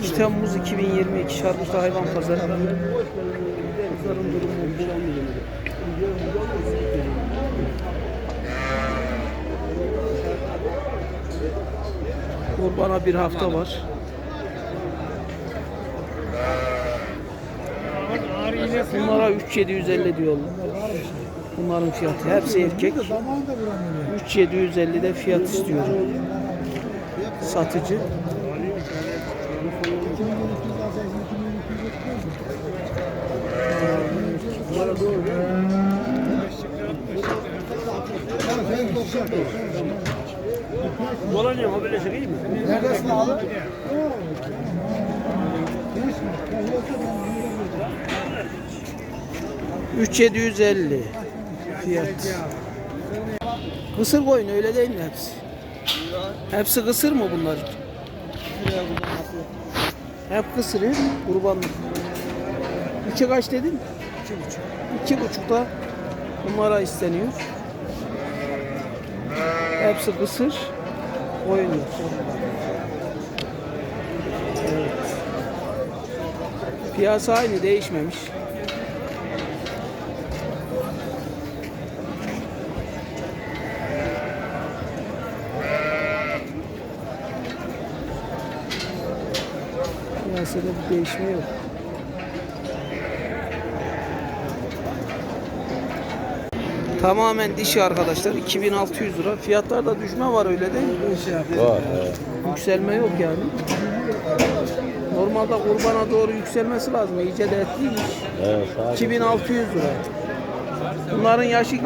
2 Temmuz 2022 Şarkışla Hayvan Pazarı. Pazarın Kurbana bir hafta var. Bunlara 3750 diyorlar. Bunların fiyatı hepsi erkek. 3750 de fiyat istiyor. Satıcı. Dolanıyor mu böyle şey iyi mi? Neredesin abi? Üç yedi yüz elli fiyat. Kısır koyun öyle değil mi hepsi? Hepsi kısır mı bunlar? Hep kısır he? Kurbanlık. İki kaç dedin? İki buçuk. İki buçukta bunlara isteniyor. Hepsi kısır. Koyun yok. Evet. Piyasa aynı değişmemiş. Piyasada bir değişme yok. Tamamen dişi arkadaşlar 2600 lira. Fiyatlarda düşme var öyle değil mi? Var. evet. Yükselme yok yani. Normalde kurbana doğru yükselmesi lazım. İyice de etliymiş. Evet, sadece 2600 lira. Bunların yaşı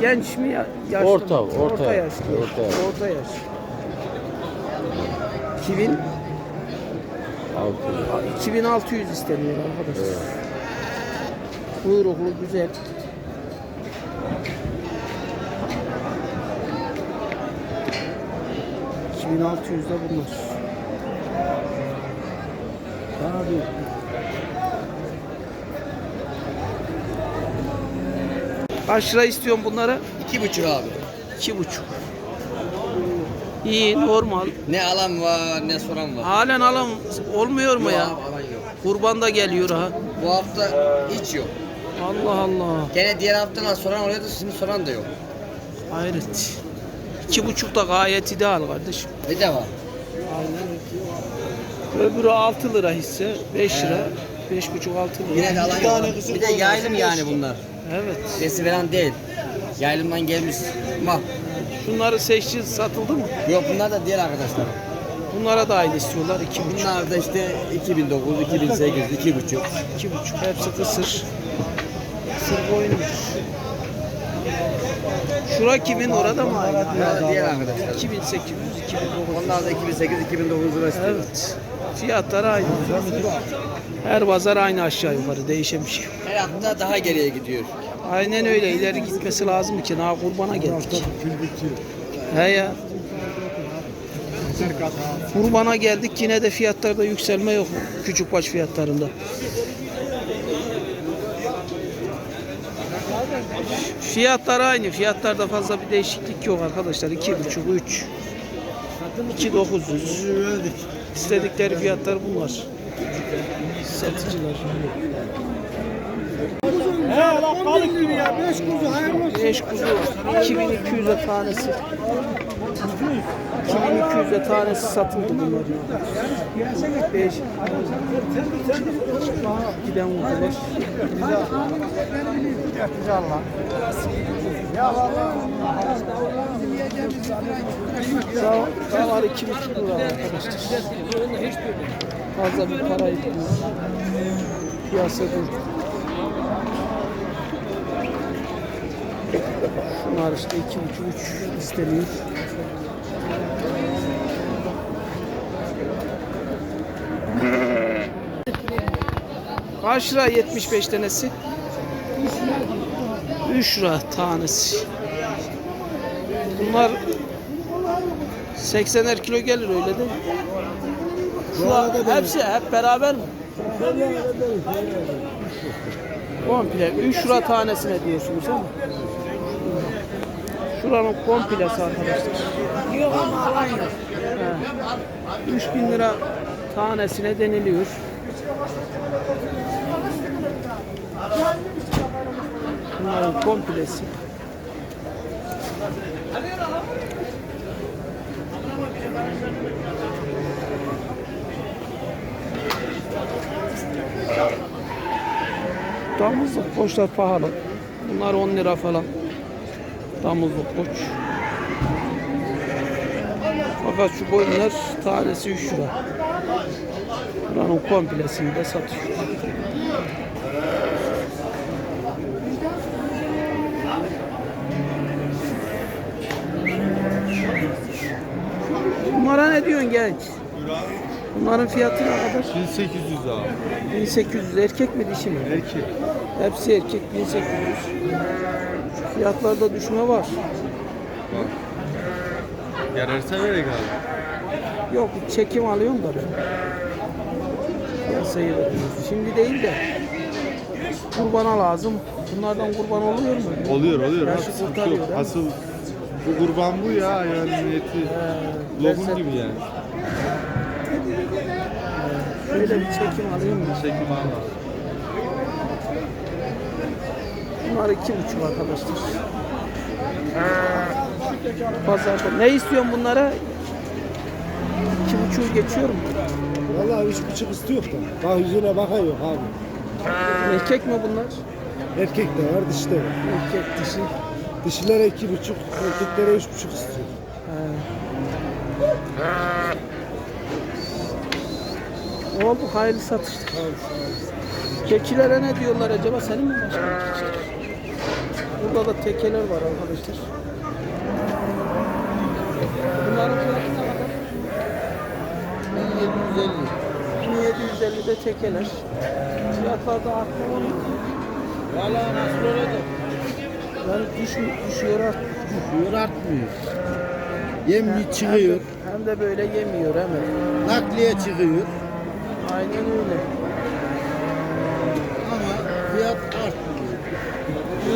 genç mi ya- yaşlı Orta, mı? orta. yaş. Orta yaş. Orta yaş. 2000 altı. 2600 isteniyor arkadaşlar. Kuyruklu güzel. ...2600 de bunlar. Abi. Kaç lira istiyorsun bunlara? İki buçuk abi. İki buçuk. İyi, normal. Ne alan var ne soran var. Halen alım olmuyor mu Yok ya? abi, alan yok. Kurban da geliyor ha. Bu hafta hiç yok. Allah Allah. Gene diğer haftalar soran oluyordu şimdi soran da yok. Hayret. İki buçuk da gayet ideal kardeşim. Bir de var. Öbürü 6 lira hisse, 5 lira, beş buçuk 6 lira. Yine de alan yok. Bir de yaylım yani bunlar. Evet. Sesi veren değil. Yaylımdan gelmiş mal. Şunları seçti, satıldı mı? Yok bunlar da diğer arkadaşlar. Bunlara da aynı istiyorlar. iki buçuk. Bunlar da işte 2009, 2008, iki buçuk. iki buçuk. Hepsi kısır. Kısır boyunmuş. Şura kimin? Orada mı aynı? Bunlar da diğer arkadaşlar. 2800, 2009. Onlar da 2008, 2009 lira istiyor. Evet. Fiyatlar aynı. Her pazar aynı aşağı yukarı. Değişen bir şey. Her hafta daha geriye gidiyor. Aynen öyle. ileri gitmesi lazım ki. Daha kurbana geldik. He ya. Kurbana geldik yine de fiyatlarda yükselme yok. Küçük baş fiyatlarında. Fiyatlar aynı. Fiyatlarda fazla bir değişiklik yok arkadaşlar. 2,5 3 2900 İstedikleri fiyatlar bunlar. Satıcılar. He bak balık gibi ya. Beş kuzu hayırlı olsun. 5 kuzu 2200'e tanesi. 2200'e tanesi satıldı bunlar. 5 giden kuzular. Allah. Ya valla. Sağ, sağ var 2,5 lira arkadaşlar. Fazla bir para etmiyor. Piyasa durdu. Şunlar işte 2,5-3 isteniyor. Kaç lira 75 tanesi? 3 lira tanesi. Bunlar 80'er kilo gelir öyle değil mi? Şura, hepsi hep beraber mi? Komple 3 lira tanesine diyorsunuz mi? Şuranın komplesi arkadaşlar. Yok ama alan yok. He. 3000 lira tanesine deniliyor. Bunların komplesi. Damızlık koçlar pahalı. Bunlar 10 lira falan. Damızlık koç. Fakat şu boyunlar tanesi 3 lira. Buranın komplesini de satıyor. Bunlara ne diyorsun genç? Bunların fiyatı ne kadar? 1800 abi. 1800 erkek mi dişi mi? Erkek. Hepsi erkek 1800. Fiyatlarda düşme var. Yararsa verek abi. Yok çekim alıyorum da ben. Piyasayı veriyoruz. Şimdi değil de kurbana lazım. Bunlardan kurban oluyor mu? Oluyor oluyor. Kurtarıyor, mi? Asıl bu kurban bu ya yani niyeti. Lokum lezzet- gibi yani. Şöyle bir çekim alayım mı? Çekim abi. Bunlar iki buçuk arkadaşlar. Pazarda. Ne istiyorsun bunlara? İki buçuğu geçiyor mu? Vallahi üç buçuk istiyor da. Bak yüzüne bakan yok abi. Erkek mi bunlar? Erkek de var, dişi de var. Erkek dişi. Dişilere iki buçuk, erkeklere üç buçuk istiyor. He. Oldu hayırlı satışlar. Keçilere ne diyorlar acaba? Senin mi başka? Burada da tekeler var arkadaşlar. Bunların fiyatı ne kadar? 1750. 1750 de tekeler. Fiyatlar da arttı mı? Valla nasıl öyle Yani düş, düşüyor art. Düşüyor artmıyor. Yem çıkıyor. Hem de böyle yemiyor hemen. Nakliye çıkıyor. Aynen öyle.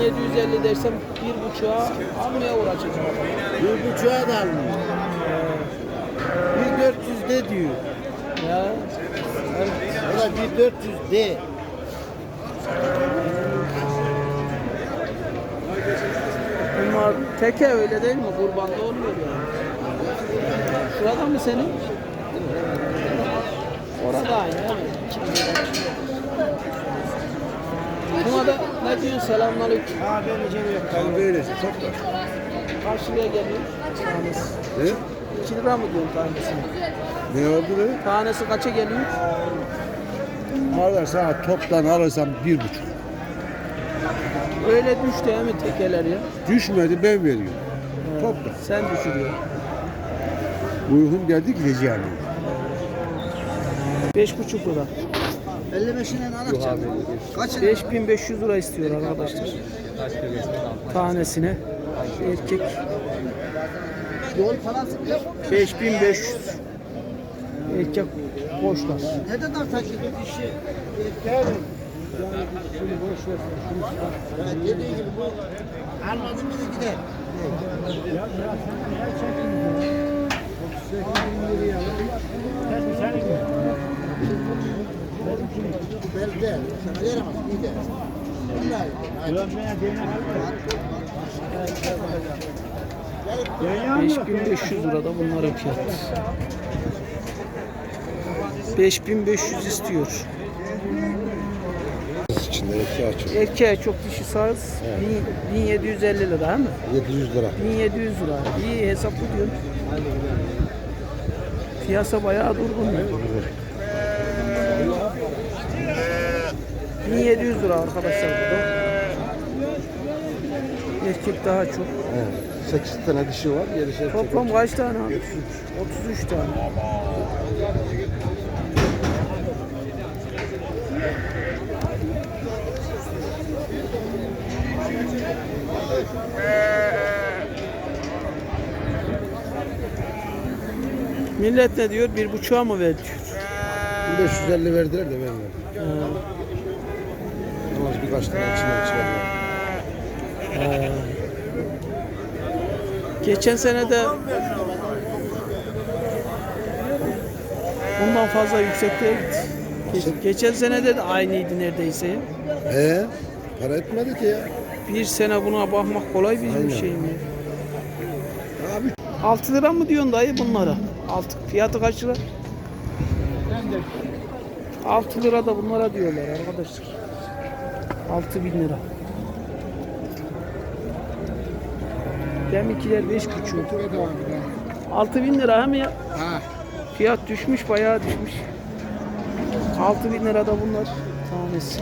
1750 dersem bir buçuğa almaya uğraşacağım. Bir buçuğa da almıyor. Bir 400 de diyor. Ya. Evet. O da bir 400 de. Bunlar teke öyle değil mi? Kurbanda olmuyor yani. Şurada mı senin? Orada aynı evet. Buna da ne diyorsun selamünaleyküm. Abi öyle yok. Abi öylece çok da. Liraya geliyor? Tanesi. Ne? 2 lira mı diyorsun tanesine? Ne oldu be? Tanesi kaça geliyor? Alırsa toptan alırsam bir buçuk. Öyle düştü değil mi tekeler ya? Düşmedi ben veriyorum. Toptan. Sen düşürüyorsun. Uygun geldi gideceğim. Beş buçuk lira. 55'inden alacağım. Kaç 5500 lira istiyor arkadaşlar. Tanesine. Erkek. Yol parası bile 5500. Erkek boşlar. Dişi? Erkeğe Şunu boş ver. Şunu çıkar. Ya dediği gibi bu almadın mı gider. Belde. Sana yaramaz. Gider. Vallahi. 5500 lira da bunların fiyatı. 5500 istiyor. İçinde açıyor. Erkeğe çok dişi saz. 1000 1750 lira değil mi? 700 lira. 1700 lira. İyi hesaplı diyor. Piyasa bayağı durgun. ya. 1700 lira arkadaşlar burada. Erkek daha çok. 8 tane dişi var. 7 şey. Toplam kaç tane abi? 33 tane. Millet ne diyor? Bir buçuğa mı ver diyor. 550 verdiler de ben verdim. Yalnız birkaç tane içinden çıkardılar. Geçen sene de bundan fazla yüksekte Geç- geçen sene de aynıydı neredeyse. He, para etmedi ki ya. Bir sene buna bakmak kolay bir Aynen. şey mi? Abi 6 lira mı diyorsun dayı bunlara? Altı, fiyatı kaç lira? 6 lira da bunlara diyorlar arkadaşlar. 6 bin lira. Deminkiler 5 buçuk. 6 bin lira hem ya? ha. Fiyat düşmüş bayağı düşmüş. 6 bin lira da bunlar tanesi.